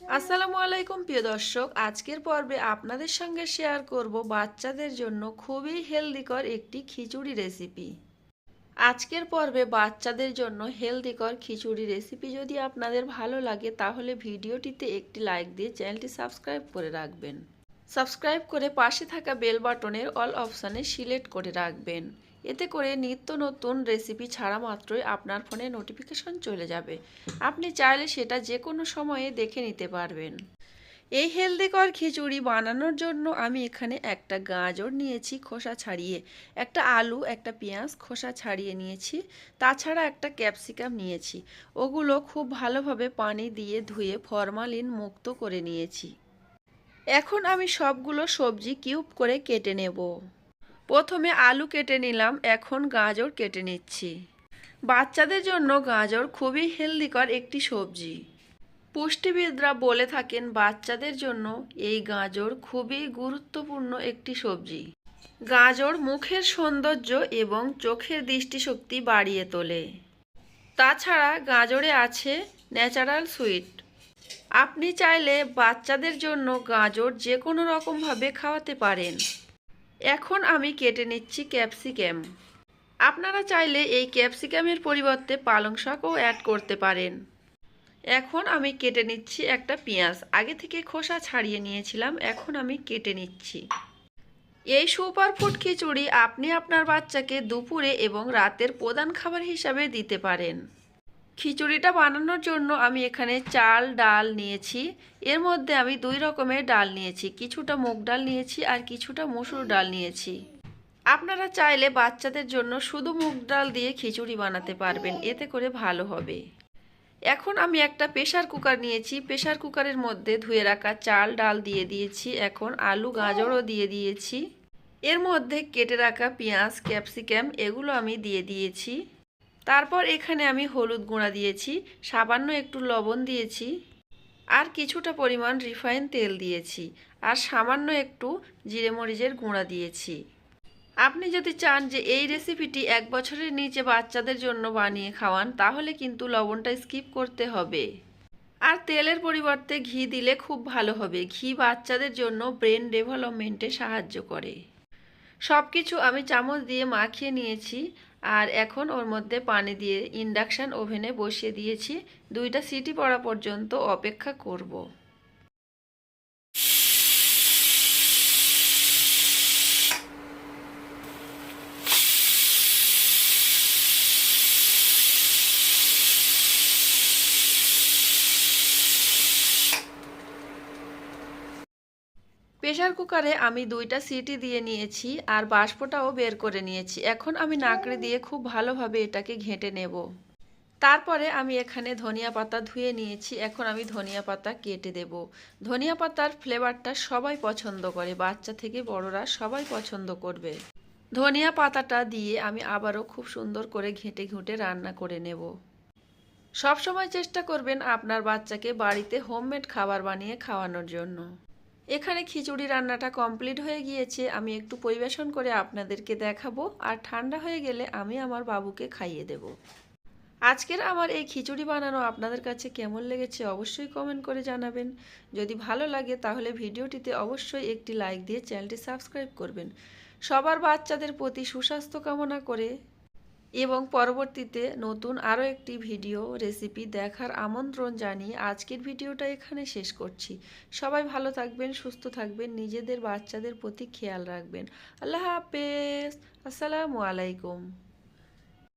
আসসালামু আলাইকুম, প্রিয় দর্শক। আজকের পর্বে আপনাদের সঙ্গে শেয়ার করব বাচ্চাদের জন্য খুবই হেলদিকর একটি খিচুড়ি রেসিপি আজকের পর্বে বাচ্চাদের জন্য হেলদিকর খিচুড়ি রেসিপি যদি আপনাদের ভালো লাগে, তাহলে ভিডিওটিতে একটি লাইক দিয়ে চ্যানেলটি সাবস্ক্রাইব করে রাখবেন। সাবস্ক্রাইব করে পাশে থাকা বেল বাটনের অল অপশানে সিলেক্ট করে রাখবেন। এতে করে নিত্য নতুন রেসিপি ছাড়া মাত্রই আপনার ফোনে নোটিফিকেশন চলে যাবে। আপনি চাইলে সেটা যে কোনো সময়ে দেখে নিতে পারবেন। এই হেলদিকর খিচুড়ি বানানোর জন্য আমি এখানে একটা গাজর নিয়েছি খোসা ছাড়িয়ে, একটা আলু, একটা পেঁয়াজ খোসা ছাড়িয়ে নিয়েছি, তাছাড়া একটা ক্যাপসিকাম নিয়েছি। ওগুলো খুব ভালোভাবে পানি দিয়ে ধুয়ে ফরমালিন মুক্ত করে নিয়েছি। এখন আমি সবগুলো সবজি কিউব করে কেটে নেব। প্রথমে আলু কেটে নিলাম, এখন গাজর কেটে নিচ্ছি। বাচ্চাদের জন্য গাজর খুবই হেলদিকর একটি সবজি। পুষ্টিবিদরা বলে থাকেন, বাচ্চাদের জন্য এই গাজর খুবই গুরুত্বপূর্ণ একটি সবজি। গাজর মুখের সৌন্দর্য এবং চোখের দৃষ্টিশক্তি বাড়িয়ে তোলে। তাছাড়া গাজরে আছে ন্যাচারাল সুইট। আপনি চাইলে বাচ্চাদের জন্য গাজর যে কোনো রকমভাবে খাওয়াতে পারেন। এখন আমি কেটে নিচ্ছি ক্যাপসিকাম। আপনারা চাইলে এই ক্যাপসিকামের পরিবর্তে পালং শাকও অ্যাড করতে পারেন। এখন আমি কেটে নিচ্ছি একটা পেঁয়াজ। আগে থেকে খোসা ছাড়িয়ে নিয়েছিলাম, এখন আমি কেটে নিচ্ছি। এই সুপার ফুড খিচুড়ি আপনি আপনার বাচ্চাকে দুপুরে এবং রাতের প্রধান খাবার হিসাবে দিতে পারেন। খিচুড়িটা বানানোর জন্য আমি এখানে চাল, ডাল নিয়েছি। এর মধ্যে আমি দুই রকমের ডাল নিয়েছি। কিছুটা মুগ ডাল নিয়েছি আর কিছুটা মসুর ডাল নিয়েছি। আপনারা চাইলে বাচ্চাদের জন্য শুধু মুগ ডাল দিয়ে খিচুড়ি বানাতে পারবেন। এতে করে ভালো হবে। এখন আমি একটা প্রেশার কুকার নিয়েছি। প্রেশার কুকারের মধ্যে ধুয়ে রাখা চাল, ডাল দিয়ে দিয়েছি। এখন আলু, গাজরও দিয়ে দিয়েছি। এর মধ্যে কেটে রাখা পেঁয়াজ, ক্যাপসিকাম এগুলো আমি দিয়ে দিয়েছি। তারপর এখানে আমি হলুদ গুঁড়া দিয়েছি, সামান্য একটু লবণ দিয়েছি, আর কিছুটা পরিমাণ রিফাইন তেল দিয়েছি, আর সামান্য একটু জিরে মরিচের গুঁড়া দিয়েছি। আপনি যদি চান যে এই রেসিপিটি এক বছরের নিচে বাচ্চাদের জন্য বানিয়ে খাওয়ান, তাহলে কিন্তু লবণটা স্কিপ করতে হবে। আর তেলের পরিবর্তে ঘি দিলে খুব ভালো হবে। ঘি বাচ্চাদের জন্য ব্রেন ডেভেলপমেন্টে সাহায্য করে। সব কিছু আমি চামচ দিয়ে মাখিয়ে নিয়েছি আর এখন ওর মধ্যে পানি দিয়ে ইন্ডাকশান ওভেনে বসিয়ে দিয়েছি দুইটা সিটি পড়া পর্যন্ত অপেক্ষা করব। প্রেশার কুকারে আমি দুইটা সিটি দিয়ে নিয়েছি আর বাষ্পটাও বের করে নিয়েছি। এখন আমি নাকড়ে দিয়ে খুব ভালোভাবে এটাকে ঘেঁটে নেব। তারপরে আমি এখানে ধনিয়া পাতা ধুয়ে নিয়েছি। এখন আমি ধনিয়া পাতা কেটে দেব। ধনিয়া পাতার ফ্লেভারটা সবাই পছন্দ করে, বাচ্চা থেকে বড়রা সবাই পছন্দ করবে। ধনিয়া পাতাটা দিয়ে আমি আবারও খুব সুন্দর করে ঘেঁটে ঘুঁটে রান্না করে নেব। সবসময় চেষ্টা করবেন আপনার বাচ্চাকে বাড়িতে হোমমেড খাবার বানিয়ে খাওয়ানোর জন্য। এখানে খিচুড়ি রান্নাটা কমপ্লিট হয়ে গিয়েছে। আমি একটু পরিবেশন করে আপনাদেরকে দেখাবো। আর ঠান্ডা হয়ে গেলে আমি আমার বাবুকে খাইয়ে দেব। আজকের আমার এই খিচুড়ি বানানো আপনাদের কাছে কেমন লেগেছে অবশ্যই কমেন্ট করে জানাবেন। যদি ভালো লাগে তাহলে ভিডিওটিতে অবশ্যই একটি লাইক দিয়ে চ্যানেলটি সাবস্ক্রাইব করবেন। সবার বাচ্চাদের প্রতি সুস্বাস্থ্য কামনা করে এবং পরবর্তীতে নতুন আরও একটি ভিডিও রেসিপি দেখার আমন্ত্রণ জানিয়ে আজকের ভিডিওটা এখানে শেষ করছি। সবাই ভালো থাকবেন, সুস্থ থাকবেন, নিজেদের বাচ্চাদের প্রতি খেয়াল রাখবেন। আল্লাহ হাফেজ। আসসালামু আলাইকুম।